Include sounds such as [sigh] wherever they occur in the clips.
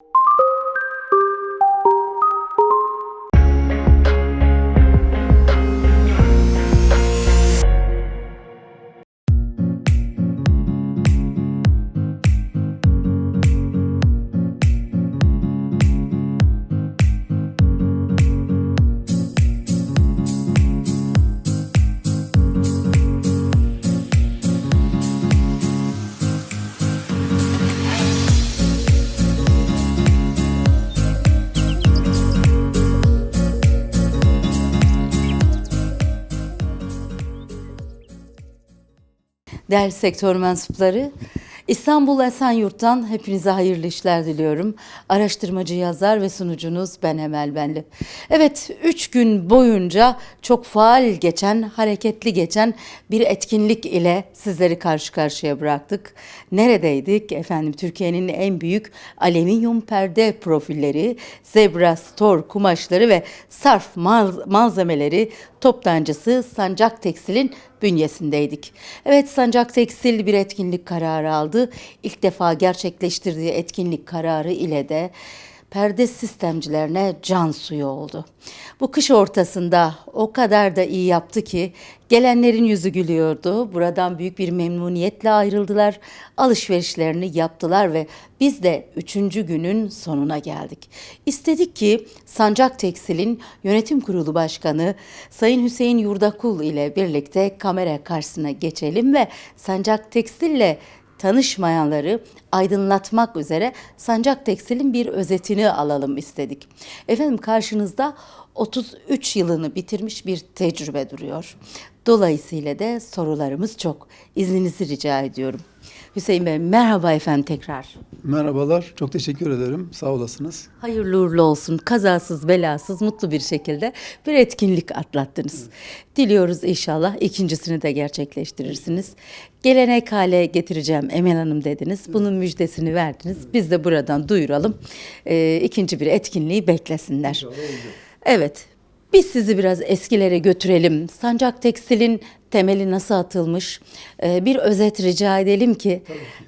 you [laughs] Değerli sektör mensupları, İstanbul Esenyurt'tan hepinize hayırlı işler diliyorum. Araştırmacı yazar ve sunucunuz ben Emel Benli. Evet, üç gün boyunca çok faal geçen, hareketli geçen bir etkinlik ile sizleri karşı karşıya bıraktık. Neredeydik? Efendim Türkiye'nin en büyük alüminyum perde profilleri, zebra store kumaşları ve sarf mal- malzemeleri toptancısı Sancak Tekstil'in bünyesindeydik. Evet Sancak Tekstil bir etkinlik kararı aldı. İlk defa gerçekleştirdiği etkinlik kararı ile de perde sistemcilerine can suyu oldu. Bu kış ortasında o kadar da iyi yaptı ki gelenlerin yüzü gülüyordu. Buradan büyük bir memnuniyetle ayrıldılar. Alışverişlerini yaptılar ve biz de üçüncü günün sonuna geldik. İstedik ki Sancak Tekstil'in yönetim kurulu başkanı Sayın Hüseyin Yurdakul ile birlikte kamera karşısına geçelim ve Sancak Tekstil'le tanışmayanları aydınlatmak üzere Sancak Tekstil'in bir özetini alalım istedik. Efendim karşınızda 33 yılını bitirmiş bir tecrübe duruyor. Dolayısıyla da sorularımız çok. İzninizi rica ediyorum. Hüseyin Bey merhaba efendim tekrar. Merhabalar, çok teşekkür ederim. Sağ olasınız. Hayırlı uğurlu olsun. Kazasız belasız mutlu bir şekilde bir etkinlik atlattınız. Diliyoruz inşallah ikincisini de gerçekleştirirsiniz. Gelenek hale getireceğim Emel Hanım dediniz. Bunun müjdesini verdiniz. Biz de buradan duyuralım. Ee, ikinci bir etkinliği beklesinler. Evet. Biz sizi biraz eskilere götürelim. Sancak Tekstil'in temeli nasıl atılmış? Ee, bir özet rica edelim ki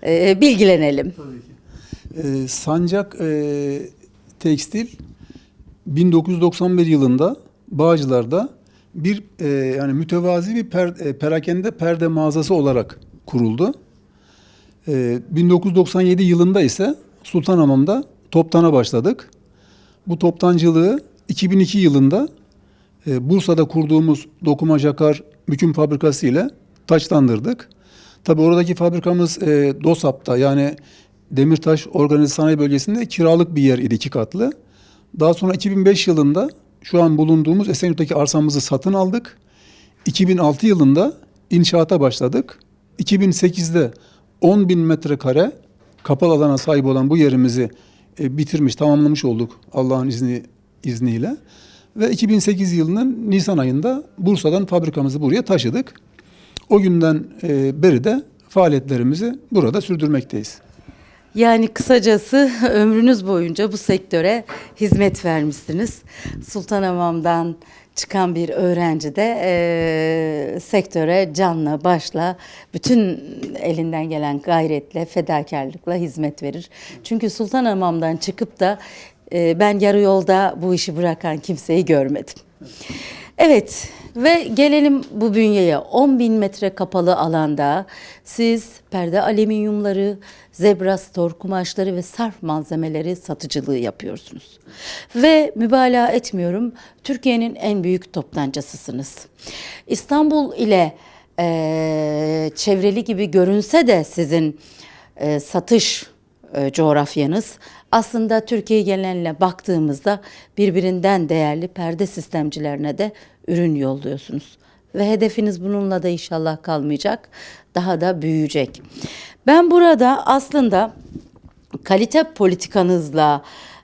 e, bilgilenelim. Ee, Sancak e, Tekstil 1991 yılında Bağcılar'da bir e, yani mütevazi bir per, e, perakende perde mağazası olarak kuruldu. E, 1997 yılında ise Sultanhamam'da toptana başladık. Bu toptancılığı 2002 yılında e, Bursa'da kurduğumuz dokuma jakar büküm fabrikası ile taçlandırdık. Tabi oradaki fabrikamız e, DOSAP'ta yani Demirtaş Organize Sanayi Bölgesi'nde kiralık bir yer idi iki katlı. Daha sonra 2005 yılında şu an bulunduğumuz Esenyurt'taki arsamızı satın aldık. 2006 yılında inşaata başladık. 2008'de 10 bin metrekare kapalı alana sahip olan bu yerimizi e, bitirmiş, tamamlamış olduk Allah'ın izni izniyle. Ve 2008 yılının Nisan ayında Bursa'dan fabrikamızı buraya taşıdık. O günden e, beri de faaliyetlerimizi burada sürdürmekteyiz. Yani kısacası [laughs] ömrünüz boyunca bu sektöre hizmet vermişsiniz. Sultanhamam'dan çıkan bir öğrenci de eee, sektöre canla başla bütün elinden gelen gayretle, fedakarlıkla hizmet verir. Çünkü Sultanhamam'dan çıkıp da ben yarı yolda bu işi bırakan kimseyi görmedim. Evet ve gelelim bu bünyeye 10 bin metre kapalı alanda siz perde alüminyumları, zebra store kumaşları ve sarf malzemeleri satıcılığı yapıyorsunuz. Ve mübalağa etmiyorum Türkiye'nin en büyük toptancısısınız. İstanbul ile eee, çevreli gibi görünse de sizin eee, satış e, coğrafyanız aslında Türkiye geneline baktığımızda birbirinden değerli perde sistemcilerine de ürün yolluyorsunuz. Ve hedefiniz bununla da inşallah kalmayacak, daha da büyüyecek. Ben burada aslında kalite politikanızla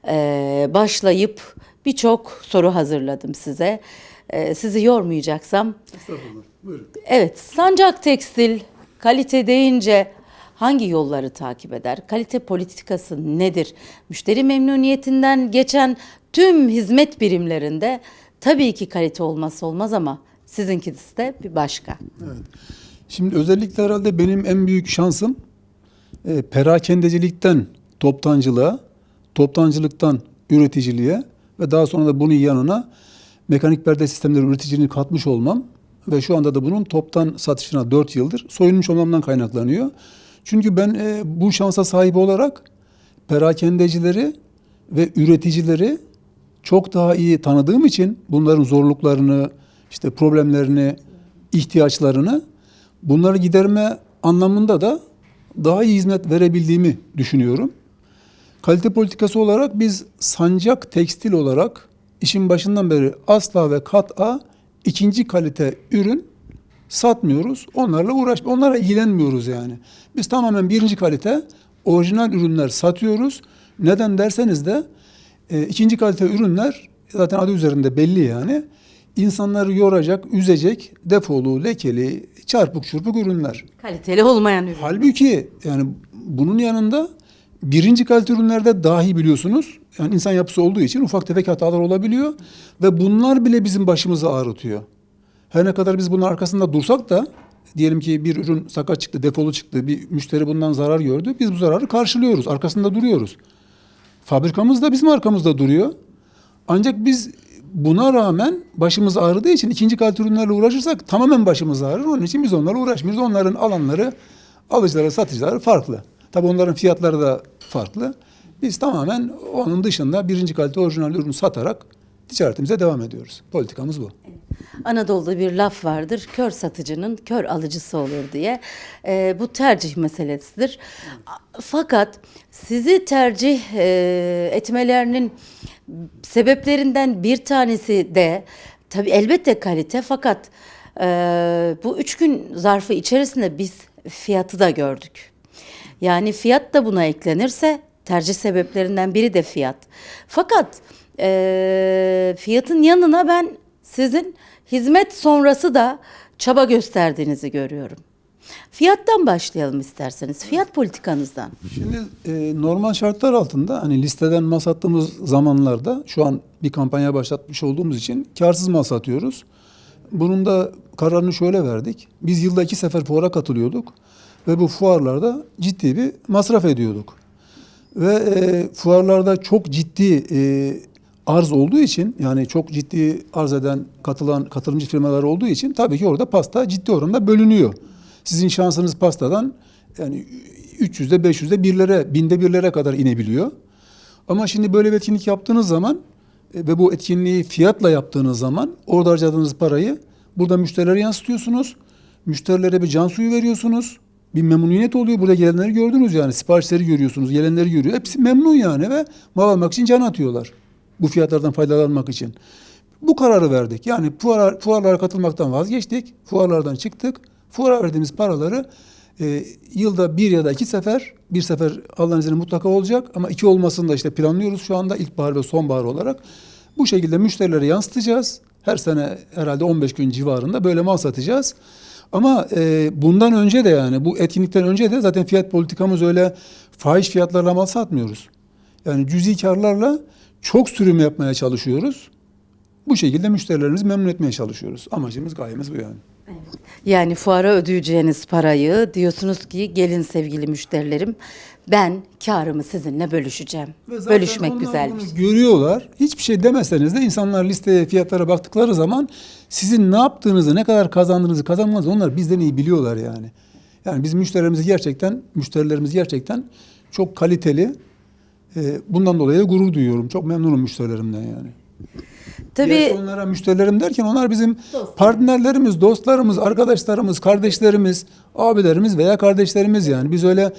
e, başlayıp birçok soru hazırladım size. E, sizi yormayacaksam Estağfurullah. Buyurun. Evet, Sancak Tekstil kalite deyince hangi yolları takip eder? Kalite politikası nedir? Müşteri memnuniyetinden geçen tüm hizmet birimlerinde tabii ki kalite olmazsa olmaz ama sizinkisi de bir başka. Evet. Şimdi özellikle herhalde benim en büyük şansım e, perakendecilikten toptancılığa, toptancılıktan üreticiliğe ve daha sonra da bunun yanına mekanik perde sistemleri üreticiliğini katmış olmam ve şu anda da bunun toptan satışına 4 yıldır soyunmuş olmamdan kaynaklanıyor. Çünkü ben e, bu şansa sahip olarak perakendecileri ve üreticileri çok daha iyi tanıdığım için bunların zorluklarını, işte problemlerini, ihtiyaçlarını bunları giderme anlamında da daha iyi hizmet verebildiğimi düşünüyorum. Kalite politikası olarak biz sancak tekstil olarak işin başından beri asla ve kat'a ikinci kalite ürün satmıyoruz. Onlarla uğraş, onlara ilgilenmiyoruz yani. Biz tamamen birinci kalite orijinal ürünler satıyoruz. Neden derseniz de e, ikinci kalite ürünler zaten adı üzerinde belli yani. İnsanları yoracak, üzecek, defolu, lekeli, çarpık çırpık ürünler. Kaliteli olmayan ürün. Halbuki yani bunun yanında birinci kalite ürünlerde dahi biliyorsunuz yani insan yapısı olduğu için ufak tefek hatalar olabiliyor ve bunlar bile bizim başımızı ağrıtıyor. Her ne kadar biz bunun arkasında dursak da diyelim ki bir ürün sakat çıktı, defolu çıktı, bir müşteri bundan zarar gördü. Biz bu zararı karşılıyoruz, arkasında duruyoruz. Fabrikamız da bizim arkamızda duruyor. Ancak biz buna rağmen başımız ağrıdığı için ikinci kalite ürünlerle uğraşırsak tamamen başımız ağrır. Onun için biz onlarla uğraşmıyoruz. Onların alanları, alıcıları, satıcıları farklı. Tabii onların fiyatları da farklı. Biz tamamen onun dışında birinci kalite orijinal ürünü satarak ticaretimize devam ediyoruz. Politikamız bu. Anadolu'da bir laf vardır. Kör satıcının kör alıcısı olur diye. Ee, bu tercih meselesidir. Fakat sizi tercih e, etmelerinin sebeplerinden bir tanesi de tabii elbette kalite fakat e, bu üç gün zarfı içerisinde biz fiyatı da gördük. Yani fiyat da buna eklenirse tercih sebeplerinden biri de fiyat. Fakat e, fiyatın yanına ben sizin hizmet sonrası da çaba gösterdiğinizi görüyorum. Fiyattan başlayalım isterseniz. Fiyat politikanızdan. Şimdi e, normal şartlar altında hani listeden mal sattığımız zamanlarda şu an bir kampanya başlatmış olduğumuz için karsız mal satıyoruz. Bunun da kararını şöyle verdik. Biz yılda iki sefer fuara katılıyorduk ve bu fuarlarda ciddi bir masraf ediyorduk. Ve e, fuarlarda çok ciddi e, arz olduğu için yani çok ciddi arz eden katılan katılımcı firmalar olduğu için tabii ki orada pasta ciddi oranda bölünüyor. Sizin şansınız pastadan yani 300'de 500'de birlere, binde birlere kadar inebiliyor. Ama şimdi böyle bir etkinlik yaptığınız zaman e, ve bu etkinliği fiyatla yaptığınız zaman orada harcadığınız parayı burada müşterilere yansıtıyorsunuz. Müşterilere bir can suyu veriyorsunuz. Bir memnuniyet oluyor. Burada gelenleri gördünüz yani. Siparişleri görüyorsunuz, gelenleri görüyor. Hepsi memnun yani ve mal almak için can atıyorlar. Bu fiyatlardan faydalanmak için. Bu kararı verdik. Yani fuar, fuarlara katılmaktan vazgeçtik. Fuarlardan çıktık. Fuara verdiğimiz paraları e, yılda bir ya da iki sefer, bir sefer Allah'ın izniyle mutlaka olacak ama iki olmasını da işte planlıyoruz şu anda ilkbahar ve sonbahar olarak. Bu şekilde müşterilere yansıtacağız. Her sene herhalde 15 gün civarında böyle mal satacağız. Ama e, bundan önce de yani bu etkinlikten önce de zaten fiyat politikamız öyle fahiş fiyatlarla mal satmıyoruz. Yani cüzi karlarla çok sürüm yapmaya çalışıyoruz. Bu şekilde müşterilerimizi memnun etmeye çalışıyoruz. Amacımız, gayemiz bu yani. Yani fuara ödeyeceğiniz parayı diyorsunuz ki gelin sevgili müşterilerim ben karımı sizinle bölüşeceğim. Bölüşmek güzel bir şey. Görüyorlar. Hiçbir şey demeseniz de insanlar listeye fiyatlara baktıkları zaman sizin ne yaptığınızı, ne kadar kazandığınızı, kazanmanızı onlar bizden iyi biliyorlar yani. Yani biz müşterilerimizi gerçekten, müşterilerimiz gerçekten çok kaliteli. Ee, bundan dolayı gurur duyuyorum. Çok memnunum müşterilerimden yani. Tabii Gerçi onlara müşterilerim derken onlar bizim Dostlar. partnerlerimiz, dostlarımız, arkadaşlarımız, kardeşlerimiz, abilerimiz veya kardeşlerimiz yani. Biz öyle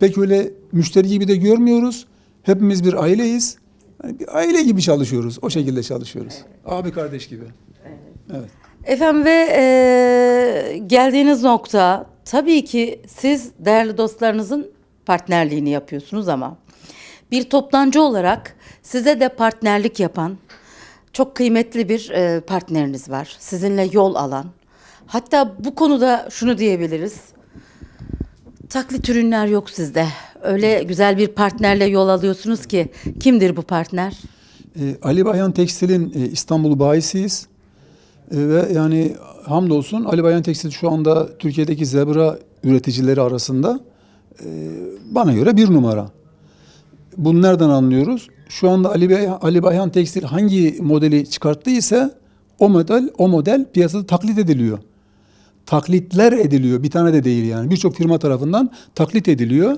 pek öyle müşteri gibi de görmüyoruz. Hepimiz bir aileyiz. Yani bir aile gibi çalışıyoruz. O şekilde çalışıyoruz. Abi kardeş gibi. Evet. Efendim ve e, geldiğiniz nokta tabii ki siz değerli dostlarınızın partnerliğini yapıyorsunuz ama bir toptancı olarak size de partnerlik yapan çok kıymetli bir e, partneriniz var. Sizinle yol alan. Hatta bu konuda şunu diyebiliriz. Taklit ürünler yok sizde. Öyle güzel bir partnerle yol alıyorsunuz ki kimdir bu partner? Ee, Ali Bayan Tekstil'in e, İstanbul bayisiyiz. E, ve yani hamdolsun Ali Bayan Tekstil şu anda Türkiye'deki zebra üreticileri arasında e, bana göre bir numara. Bunu nereden anlıyoruz? Şu anda Ali, Bey, Ali Bayhan Tekstil hangi modeli çıkarttıysa o model o model piyasada taklit ediliyor. Taklitler ediliyor. Bir tane de değil yani. Birçok firma tarafından taklit ediliyor.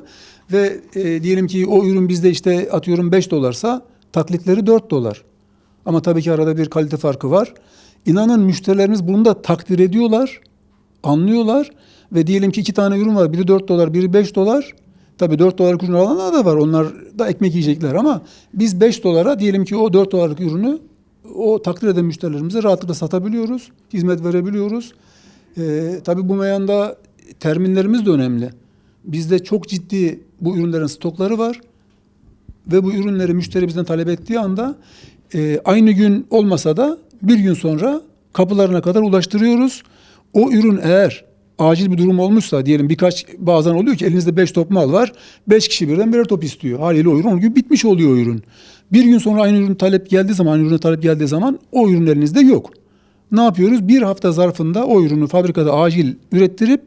Ve e, diyelim ki o ürün bizde işte atıyorum 5 dolarsa taklitleri 4 dolar. Ama tabii ki arada bir kalite farkı var. İnanın müşterilerimiz bunu da takdir ediyorlar, anlıyorlar ve diyelim ki iki tane ürün var. Biri 4 dolar, biri 5 dolar. Tabii 4 dolarlık ürün alanlar da var. Onlar da ekmek yiyecekler ama biz 5 dolara diyelim ki o 4 dolarlık ürünü o takdir eden müşterilerimize rahatlıkla satabiliyoruz, hizmet verebiliyoruz. Ee, tabii bu meyanda terminlerimiz de önemli. Bizde çok ciddi bu ürünlerin stokları var ve bu ürünleri müşteri bizden talep ettiği anda e, aynı gün olmasa da bir gün sonra kapılarına kadar ulaştırıyoruz. O ürün eğer acil bir durum olmuşsa diyelim birkaç bazen oluyor ki elinizde 5 top mal var. 5 kişi birden birer top istiyor. Haliyle o ürün o gün bitmiş oluyor o ürün. Bir gün sonra aynı ürün talep geldiği zaman aynı ürüne talep geldiği zaman o ürün elinizde yok. Ne yapıyoruz? Bir hafta zarfında o ürünü fabrikada acil ürettirip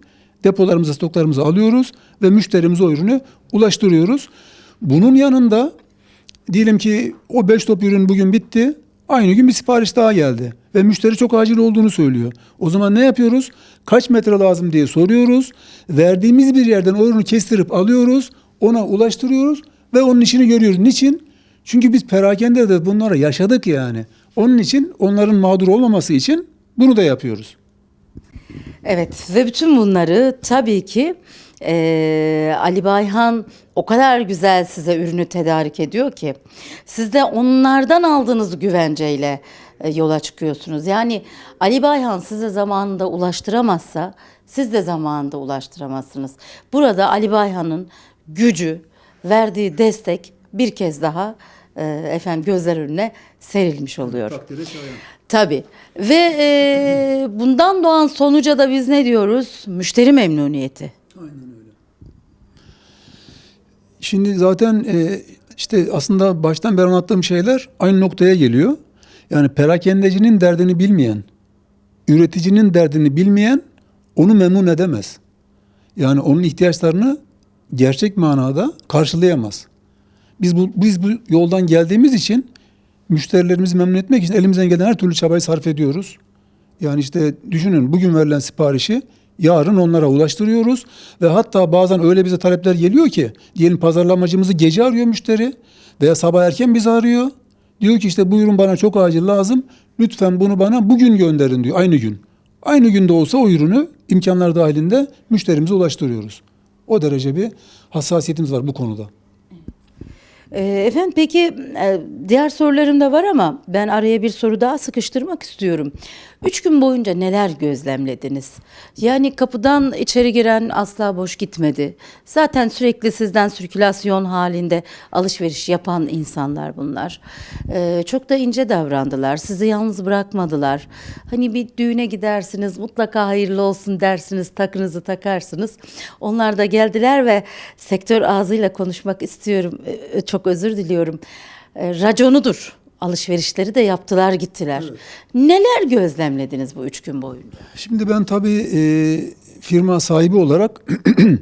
depolarımıza stoklarımıza alıyoruz ve müşterimize o ürünü ulaştırıyoruz. Bunun yanında diyelim ki o 5 top ürün bugün bitti. Aynı gün bir sipariş daha geldi ve müşteri çok acil olduğunu söylüyor. O zaman ne yapıyoruz? Kaç metre lazım diye soruyoruz. Verdiğimiz bir yerden o ürünü kestirip alıyoruz. Ona ulaştırıyoruz ve onun işini görüyoruz. Niçin? Çünkü biz perakende de bunlara yaşadık yani. Onun için onların mağdur olmaması için bunu da yapıyoruz. Evet ve bütün bunları tabii ki eee, Ali Bayhan o kadar güzel size ürünü tedarik ediyor ki siz de onlardan aldığınız güvenceyle e, yola çıkıyorsunuz. Yani Ali Bayhan size zamanında ulaştıramazsa siz de zamanında ulaştıramazsınız. Burada Ali Bayhan'ın gücü, verdiği destek bir kez daha e, efendim gözler önüne serilmiş oluyor. Takdire şayan. Tabii. Ve e, bundan doğan sonuca da biz ne diyoruz? Müşteri memnuniyeti. Aynen öyle. Şimdi zaten e, işte aslında baştan beri anlattığım şeyler aynı noktaya geliyor. Yani perakendecinin derdini bilmeyen, üreticinin derdini bilmeyen onu memnun edemez. Yani onun ihtiyaçlarını gerçek manada karşılayamaz. Biz bu biz bu yoldan geldiğimiz için müşterilerimizi memnun etmek için elimizden gelen her türlü çabayı sarf ediyoruz. Yani işte düşünün bugün verilen siparişi yarın onlara ulaştırıyoruz ve hatta bazen öyle bize talepler geliyor ki diyelim pazarlamacımızı gece arıyor müşteri veya sabah erken bizi arıyor. Diyor ki işte bu ürün bana çok acil lazım. Lütfen bunu bana bugün gönderin diyor aynı gün. Aynı günde olsa o ürünü imkanlar dahilinde müşterimize ulaştırıyoruz. O derece bir hassasiyetimiz var bu konuda. E, efendim peki e, diğer sorularım da var ama ben araya bir soru daha sıkıştırmak istiyorum. Üç gün boyunca neler gözlemlediniz? Yani kapıdan içeri giren asla boş gitmedi. Zaten sürekli sizden sirkülasyon halinde alışveriş yapan insanlar bunlar. E, çok da ince davrandılar. Sizi yalnız bırakmadılar. Hani bir düğüne gidersiniz mutlaka hayırlı olsun dersiniz takınızı takarsınız. Onlar da geldiler ve sektör ağzıyla konuşmak istiyorum. E, çok özür diliyorum. E, raconudur. Alışverişleri de yaptılar gittiler. Neler gözlemlediniz bu üç gün boyunca? Şimdi ben tabii e, firma sahibi olarak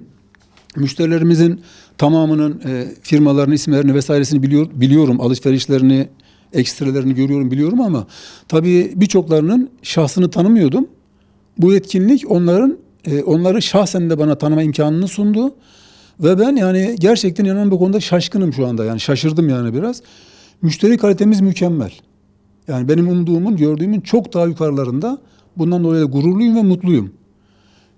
[clears throat] müşterilerimizin tamamının e, firmalarını, isimlerini vesairesini biliyor, biliyorum. Alışverişlerini, ekstrelerini görüyorum, biliyorum ama tabii birçoklarının şahsını tanımıyordum. Bu etkinlik onların e, onları şahsen de bana tanıma imkanını sundu. Ve ben yani gerçekten inanın bu konuda şaşkınım şu anda. Yani şaşırdım yani biraz. Müşteri kalitemiz mükemmel. Yani benim umduğumun, gördüğümün çok daha yukarılarında. Bundan dolayı da gururluyum ve mutluyum.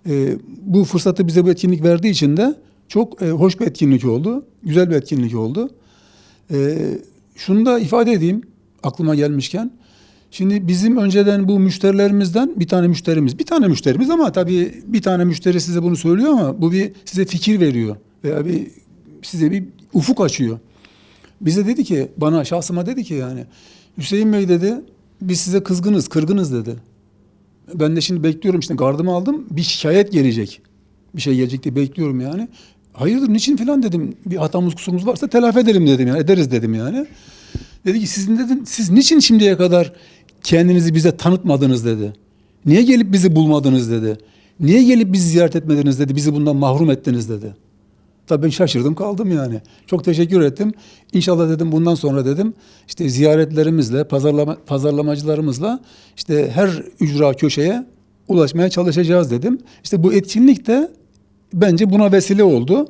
Ee, bu fırsatı bize bu etkinlik verdiği için de çok e, hoş bir etkinlik oldu. Güzel bir etkinlik oldu. Ee, şunu da ifade edeyim aklıma gelmişken. Şimdi bizim önceden bu müşterilerimizden bir tane müşterimiz, bir tane müşterimiz ama tabii bir tane müşteri size bunu söylüyor ama bu bir size fikir veriyor veya bir size bir ufuk açıyor. Bize dedi ki, bana şahsıma dedi ki yani Hüseyin Bey dedi biz size kızgınız, kırgınız dedi. Ben de şimdi bekliyorum işte gardımı aldım bir şikayet gelecek. Bir şey gelecek diye bekliyorum yani. Hayırdır niçin filan dedim. Bir hatamız kusurumuz varsa telafi edelim dedim yani. Ederiz dedim yani. Dedi ki sizin dedin siz niçin şimdiye kadar kendinizi bize tanıtmadınız dedi. Niye gelip bizi bulmadınız dedi. Niye gelip bizi ziyaret etmediniz dedi. Bizi bundan mahrum ettiniz dedi. Tabii ben şaşırdım kaldım yani. Çok teşekkür ettim. İnşallah dedim bundan sonra dedim işte ziyaretlerimizle, pazarlama, pazarlamacılarımızla işte her ücra köşeye ulaşmaya çalışacağız dedim. İşte bu etkinlik de bence buna vesile oldu.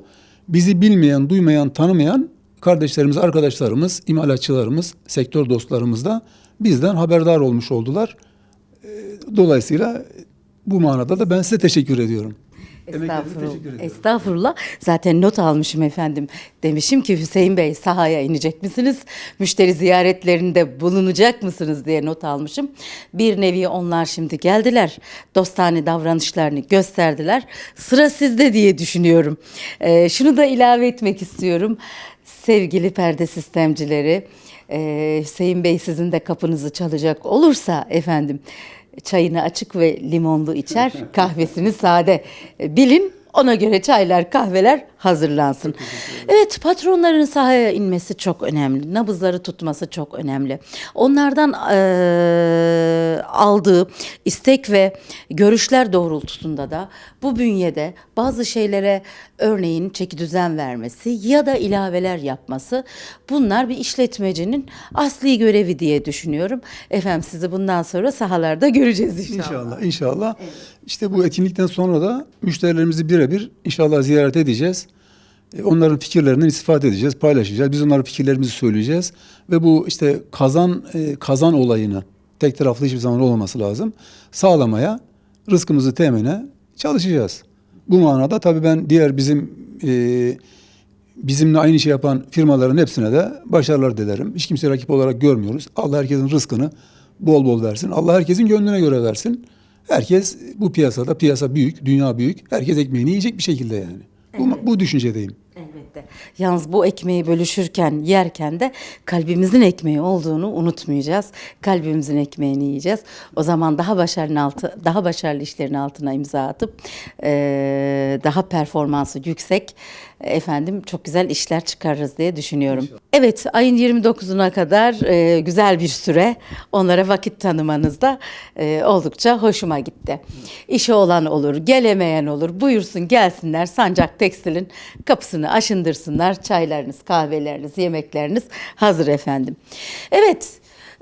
Bizi bilmeyen, duymayan, tanımayan kardeşlerimiz, arkadaşlarımız, imalatçılarımız, sektör dostlarımız da bizden haberdar olmuş oldular. Ee, Dolayısıyla bu manada da ben size teşekkür ediyorum. Estağfurullah. Estağfurullah. Zaten not almışım efendim. Demişim ki Hüseyin Bey sahaya inecek misiniz? Müşteri ziyaretlerinde bulunacak mısınız diye not almışım. Bir nevi onlar şimdi geldiler. Dostane davranışlarını gösterdiler. Sıra sizde diye düşünüyorum. Ee, şunu da ilave etmek istiyorum. Sevgili perde sistemcileri, e, Hüseyin Bey sizin de kapınızı çalacak olursa efendim çayını açık ve limonlu içer, [laughs] kahvesini sade. E, Bilin ona göre çaylar, kahveler hazırlansın. Evet, patronların sahaya inmesi çok önemli. Nabızları tutması çok önemli. Onlardan eee, aldığı istek ve görüşler doğrultusunda da bu bünyede bazı şeylere örneğin çeki düzen vermesi ya da ilaveler yapması bunlar bir işletmecinin asli görevi diye düşünüyorum. Efendim sizi bundan sonra sahalarda göreceğiz inşallah. İnşallah, inşallah. İşte bu etkinlikten sonra da müşterilerimizi birebir inşallah ziyaret edeceğiz. E, Onların fikirlerinden istifade edeceğiz, paylaşacağız. Biz onların fikirlerimizi söyleyeceğiz ve bu işte kazan e, kazan olayını tek taraflı hiçbir zaman olmaması lazım. Sağlamaya, rızkımızı temine çalışacağız. Bu manada tabii ben diğer bizim e, bizimle aynı şey yapan firmaların hepsine de başarılar dilerim. Hiç kimseyi rakip olarak görmüyoruz. Allah herkesin rızkını bol bol versin. Allah herkesin gönlüne göre versin. Herkes bu piyasada, piyasa büyük, dünya büyük. Herkes ekmeğini yiyecek bir şekilde yani. Bu, bu düşüncedeyim. Elbette. Yalnız bu ekmeği bölüşürken, yerken de kalbimizin ekmeği olduğunu unutmayacağız. Kalbimizin ekmeğini yiyeceğiz. O zaman daha başarılı altı, daha başarılı işlerin altına imza atıp eee, daha performansı yüksek efendim çok güzel işler çıkarırız diye düşünüyorum. Evet, ayın 29'una kadar eee, güzel bir süre onlara vakit tanımanız da eee, oldukça hoşuma gitti. İşi olan olur, gelemeyen olur. Buyursun gelsinler Sancak Tekstil'in kapısını aşındırsınlar. Çaylarınız, kahveleriniz, yemekleriniz hazır efendim. Evet,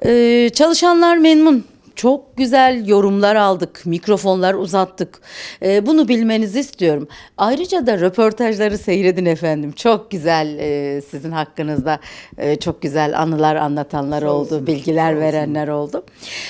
eee, çalışanlar memnun. Çok güzel yorumlar aldık, mikrofonlar uzattık. Ee, bunu bilmenizi istiyorum. Ayrıca da röportajları seyredin efendim. Çok güzel e, sizin hakkınızda e, çok güzel anılar anlatanlar oldu, bilgiler verenler oldu.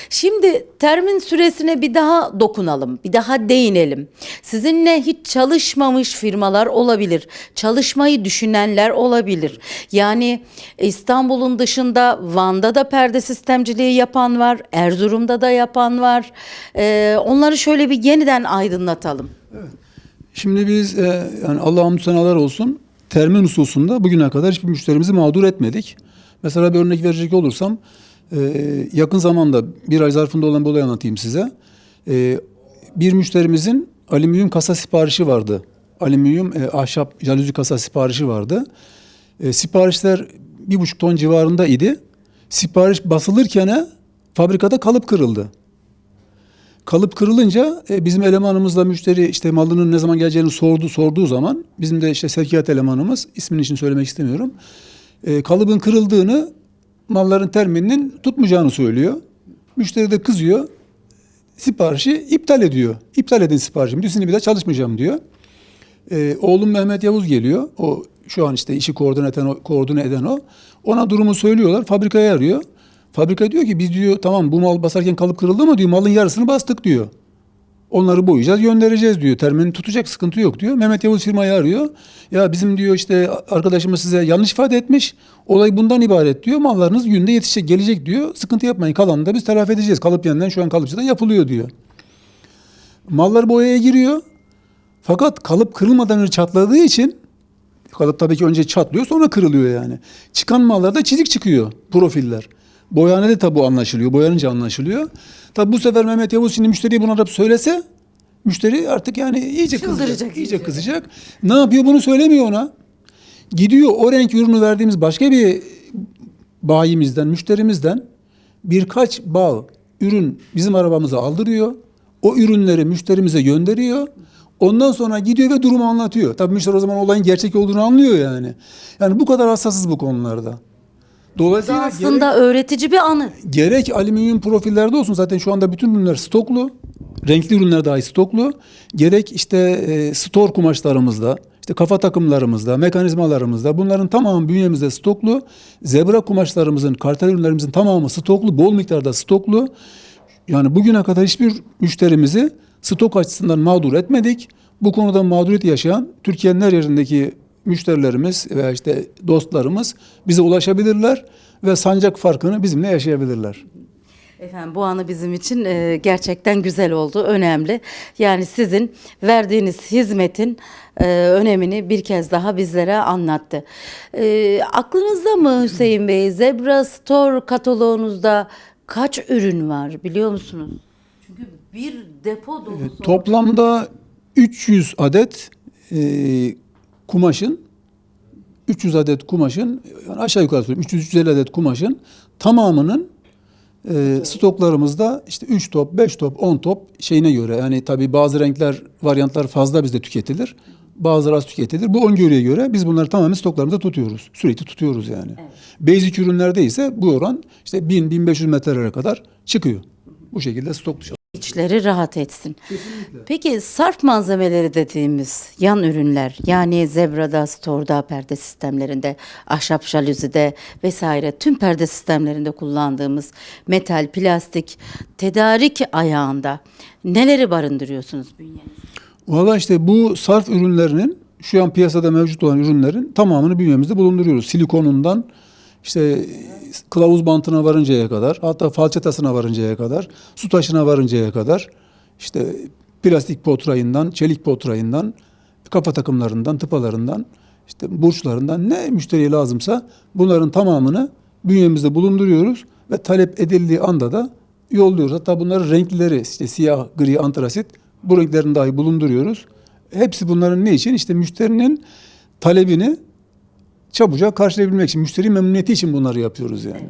Şimdi termin süresine bir daha dokunalım, bir daha değinelim. Sizinle hiç çalışmamış firmalar olabilir, çalışmayı düşünenler olabilir. Yani İstanbul'un dışında Van'da da perde sistemciliği yapan var, Erzurum'da da yapan var. Ee, onları şöyle bir yeniden aydınlatalım. Şimdi biz e, yani Allah'a hamdü senalar olsun termin hususunda bugüne kadar hiçbir müşterimizi mağdur etmedik. Mesela bir örnek verecek olursam e, yakın zamanda bir ay zarfında olan bir olay anlatayım size. E, bir müşterimizin alüminyum kasa siparişi vardı. Alüminyum e, ahşap jalüzi kasa siparişi vardı. E, siparişler bir buçuk ton civarında idi. Sipariş basılırken fabrikada kalıp kırıldı. Kalıp kırılınca e, bizim elemanımızla müşteri işte malının ne zaman geleceğini sordu sorduğu zaman bizim de işte sevkiyat elemanımız ismini için söylemek istemiyorum. E, kalıbın kırıldığını malların termininin tutmayacağını söylüyor. Müşteri de kızıyor. Siparişi iptal ediyor. İptal edin siparişimi. Diyor "Sizinle bir daha çalışmayacağım diyor. E, oğlum Mehmet Yavuz geliyor. O şu an işte işi koordine eden, koordine eden o. Ona durumu söylüyorlar. Fabrikaya arıyor. Fabrika diyor ki biz diyor tamam bu mal basarken kalıp kırıldı ama diyor malın yarısını bastık diyor. Onları boyayacağız, göndereceğiz diyor. Termini tutacak sıkıntı yok diyor. Mehmet Yavuz firmayı arıyor. Ya bizim diyor işte arkadaşımız size yanlış ifade etmiş. Olay bundan ibaret diyor. Mallarınız günde yetişecek, gelecek diyor. Sıkıntı yapmayın. Kalanını da biz telafi edeceğiz. Kalıp yeniden şu an kalıpçıda yapılıyor diyor. Mallar boyaya giriyor. Fakat kalıp kırılmadan önce çatladığı için kalıp tabii ki önce çatlıyor sonra kırılıyor yani. Çıkan mallarda çizik çıkıyor profiller. Boyanede tabi bu anlaşılıyor. Boyanınca anlaşılıyor. Tabi bu sefer Mehmet Yavuz şimdi müşteriye bunu arayıp söylese müşteri artık yani iyice Çıldıracak kızacak. iyice iyice. kızacak. Ne yapıyor bunu söylemiyor ona. Gidiyor o renk ürünü verdiğimiz başka bir bayimizden, müşterimizden birkaç bağ ürün bizim arabamıza aldırıyor. O ürünleri müşterimize gönderiyor. Ondan sonra gidiyor ve durumu anlatıyor. Tabii müşteri o zaman olayın gerçek olduğunu anlıyor yani. Yani bu kadar hassasız bu konularda. Dolayısıyla Aslında öğretici bir anı. Gerek alüminyum profillerde olsun zaten şu anda bütün ürünler stoklu. Renkli ürünler dahi stoklu. Gerek işte e, store kumaşlarımızda, işte kafa takımlarımızda, mekanizmalarımızda bunların tamamı bünyemizde stoklu. Zebra kumaşlarımızın, kartel ürünlerimizin tamamı stoklu, bol miktarda stoklu. Yani bugüne kadar hiçbir müşterimizi stok açısından mağdur etmedik. Bu konuda mağduriyet yaşayan Türkiye'nin her yerindeki müşterilerimiz veya işte dostlarımız bize ulaşabilirler ve sancak farkını bizimle yaşayabilirler. Efendim bu anı bizim için e, gerçekten güzel oldu, önemli. Yani sizin verdiğiniz hizmetin e, önemini bir kez daha bizlere anlattı. E, aklınızda mı Hüseyin Bey, Zebra Store kataloğunuzda kaç ürün var biliyor musunuz? Çünkü bir depo dolusu. Toplamda 300 adet e, kumaşın 300 adet kumaşın yani aşağı yukarı söyleyeyim 300-350 adet kumaşın tamamının e, stoklarımızda işte 3 top, 5 top, 10 top şeyine göre yani tabii bazı renkler, varyantlar fazla bizde tüketilir. Bazıları az tüketilir. Bu öngörüye göre biz bunları tamamen stoklarımızda tutuyoruz. Sürekli tutuyoruz yani. Basic ürünlerde ise bu oran işte 1000-1500 metrelere kadar çıkıyor. Bu şekilde stok dışı. İçleri rahat etsin. Peki sarf malzemeleri dediğimiz yan ürünler yani zebrada, storda, perde sistemlerinde, ahşap şalüzide vesaire tüm perde sistemlerinde kullandığımız metal, plastik tedarik ayağında neleri barındırıyorsunuz bünyenizde? Valla işte bu sarf ürünlerinin şu an piyasada mevcut olan ürünlerin tamamını bünyemizde bulunduruyoruz. Silikonundan işte kılavuz bantına varıncaya kadar, hatta falçatasına varıncaya kadar, su taşına varıncaya kadar, işte plastik potrayından, çelik potrayından, kafa takımlarından, tıpalarından, işte burçlarından ne müşteriye lazımsa bunların tamamını bünyemizde bulunduruyoruz ve talep edildiği anda da yolluyoruz. Hatta bunların renkleri işte siyah, gri, antrasit bu renklerini dahi bulunduruyoruz. Hepsi bunların ne için? İşte müşterinin talebini çabucak karşılayabilmek için, müşteri memnuniyeti için bunları yapıyoruz yani.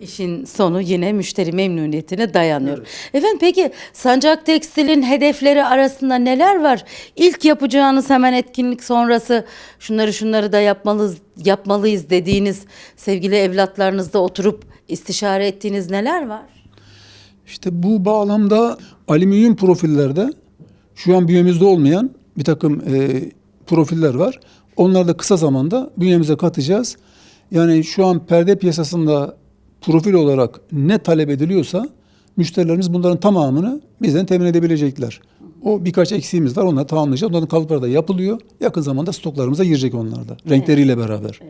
İşin sonu yine müşteri memnuniyetine dayanıyor. Efendim peki Sancak Tekstil'in hedefleri arasında neler var? İlk yapacağınız hemen etkinlik sonrası şunları şunları da yapmalıyız, yapmalıyız dediğiniz sevgili evlatlarınızla oturup istişare ettiğiniz neler var? İşte bu bağlamda alüminyum profillerde şu an bünyemizde olmayan bir takım e, profiller var. Onları da kısa zamanda bünyemize katacağız. Yani şu an perde piyasasında profil olarak ne talep ediliyorsa müşterilerimiz bunların tamamını bizden temin edebilecekler. O birkaç eksiğimiz var. Onları tamamlayacağız. Onların kalıpları da yapılıyor. Yakın zamanda stoklarımıza girecek onlar da. Renkleriyle beraber.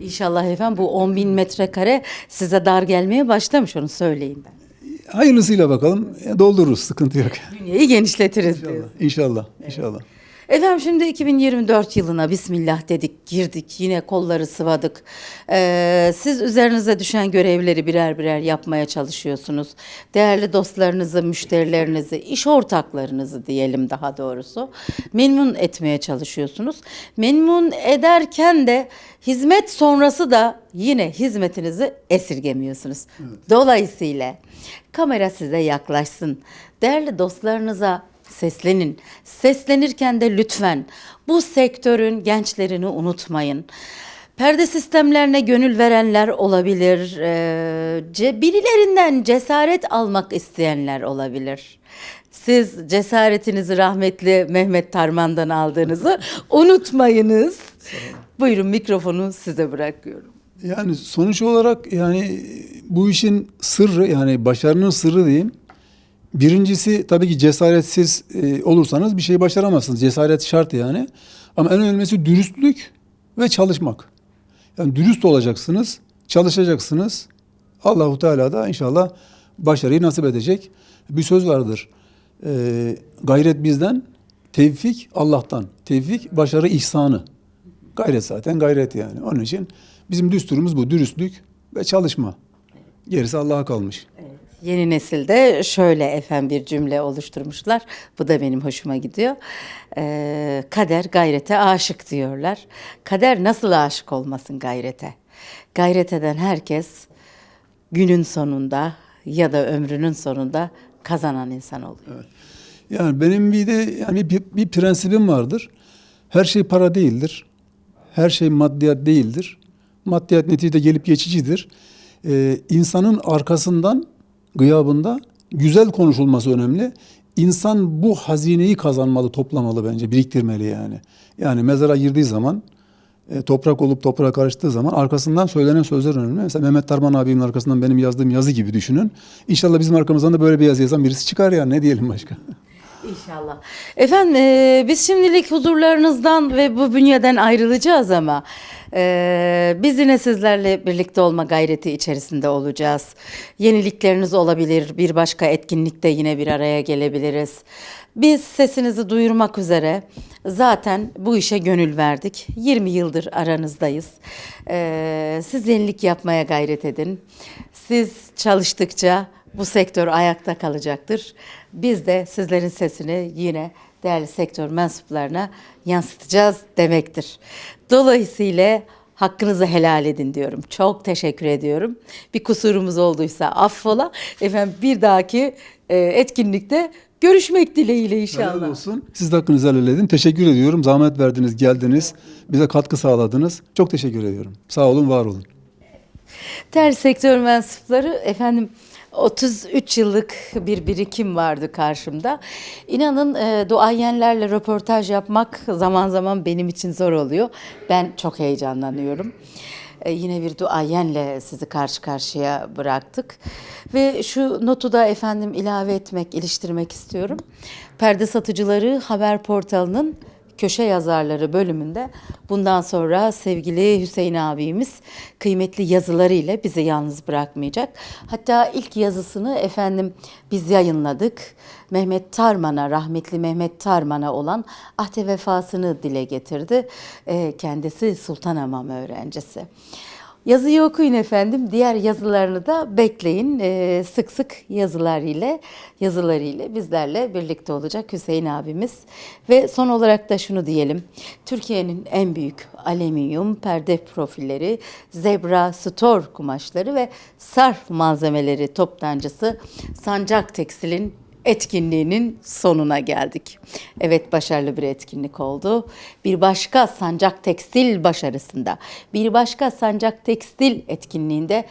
İnşallah efendim bu 10 bin metrekare size dar gelmeye başlamış onu söyleyeyim ben. Hayırlısıyla bakalım. Doldururuz. Sıkıntı yok. Dünyeyi genişletiriz diyoruz. İnşallah. İnşallah. Efendim şimdi 2024 yılına bismillah dedik, girdik, yine kolları sıvadık. Ee, siz üzerinize düşen görevleri birer birer yapmaya çalışıyorsunuz. Değerli dostlarınızı, müşterilerinizi, iş ortaklarınızı diyelim daha doğrusu memnun etmeye çalışıyorsunuz. Memnun ederken de hizmet sonrası da yine hizmetinizi esirgemiyorsunuz. Dolayısıyla kamera size yaklaşsın. Değerli dostlarınıza seslenin. Seslenirken de lütfen bu sektörün gençlerini unutmayın. Perde sistemlerine gönül verenler olabilir. Ee, birilerinden cesaret almak isteyenler olabilir. Siz cesaretinizi rahmetli Mehmet Tarman'dan aldığınızı [laughs] unutmayınız. Buyurun mikrofonu size bırakıyorum. Yani sonuç olarak yani bu işin sırrı yani başarının sırrı diyeyim. Birincisi tabii ki cesaretsiz e, olursanız bir şey başaramazsınız. Cesaret şart yani. Ama en önemlisi dürüstlük ve çalışmak. Yani dürüst olacaksınız, çalışacaksınız. Allahu Teala da inşallah başarıyı nasip edecek. Bir söz vardır. E, gayret bizden, tevfik Allah'tan. Tevfik başarı ihsanı. Gayret zaten gayret yani. Onun için bizim düsturumuz bu. Dürüstlük ve çalışma. Gerisi Allah'a kalmış. Yeni nesilde şöyle efendim bir cümle oluşturmuşlar. Bu da benim hoşuma gidiyor. Ee, kader gayrete aşık diyorlar. Kader nasıl aşık olmasın gayrete? Gayret eden herkes günün sonunda ya da ömrünün sonunda kazanan insan oluyor. Yani benim bir de yani bir, bir prensibim vardır. Her şey para değildir. Her şey maddiyat değildir. Maddiyat neticede gelip geçicidir. Ee, insanın arkasından, gıyabında güzel konuşulması önemli. İnsan bu hazineyi kazanmalı, toplamalı bence, biriktirmeli yani. Yani mezara girdiği zaman, e, toprak olup toprağa karıştığı zaman arkasından söylenen sözler önemli. Mesela Mehmet Tarman abimin arkasından benim yazdığım yazı gibi düşünün. İnşallah bizim arkamızdan da böyle bir yazı yazan birisi çıkar yani ne diyelim başka. İnşallah. Efendim e, biz şimdilik huzurlarınızdan ve bu bünyeden ayrılacağız ama e, biz yine sizlerle birlikte olma gayreti içerisinde olacağız. Yenilikleriniz olabilir, bir başka etkinlikte yine bir araya gelebiliriz. Biz sesinizi duyurmak üzere zaten bu işe gönül verdik. 20 yıldır aranızdayız. E, siz yenilik yapmaya gayret edin. Siz çalıştıkça bu sektör ayakta kalacaktır. Biz de sizlerin sesini yine değerli sektör mensuplarına yansıtacağız demektir. Dolayısıyla hakkınızı helal edin diyorum. Çok teşekkür ediyorum. Bir kusurumuz olduysa affola. Efendim bir dahaki e, etkinlikte görüşmek dileğiyle Helal inşallah. olsun. Siz de hakkınızı helal edin. Teşekkür ediyorum. Zahmet verdiniz, geldiniz. Bize katkı sağladınız. Çok teşekkür ediyorum. Sağ olun, var olun. Değerli sektör mensupları efendim 33 yıllık bir birikim vardı karşımda. İnanın e, duayenlerle röportaj yapmak zaman zaman benim için zor oluyor. Ben çok heyecanlanıyorum. E, yine bir duayenle sizi karşı karşıya bıraktık. Ve şu notu da efendim ilave etmek, iliştirmek istiyorum. Perde Satıcıları Haber Portalı'nın Köşe Yazarları bölümünde bundan sonra sevgili Hüseyin abimiz kıymetli yazılarıyla bizi yalnız bırakmayacak. Hatta ilk yazısını efendim biz yayınladık. Mehmet Tarman'a, rahmetli Mehmet Tarman'a olan ahde vefasını dile getirdi. Ee, kendisi Sultanamam öğrencisi. Yazıyı okuyun efendim. Diğer yazılarını da bekleyin. Ee, sık sık yazılar ile yazıları ile bizlerle birlikte olacak Hüseyin abimiz. Ve son olarak da şunu diyelim. Türkiye'nin en büyük alüminyum perde profilleri, zebra stor kumaşları ve sarf malzemeleri toptancısı Sancak Tekstil'in etkinliğinin sonuna geldik. Evet başarılı bir etkinlik oldu. Bir başka Sancak Tekstil başarısında, bir başka Sancak Tekstil etkinliğinde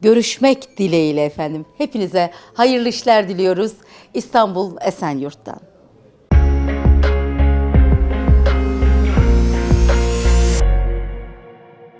görüşmek dileğiyle efendim. Hepinize hayırlı işler diliyoruz İstanbul Esenyurt'tan.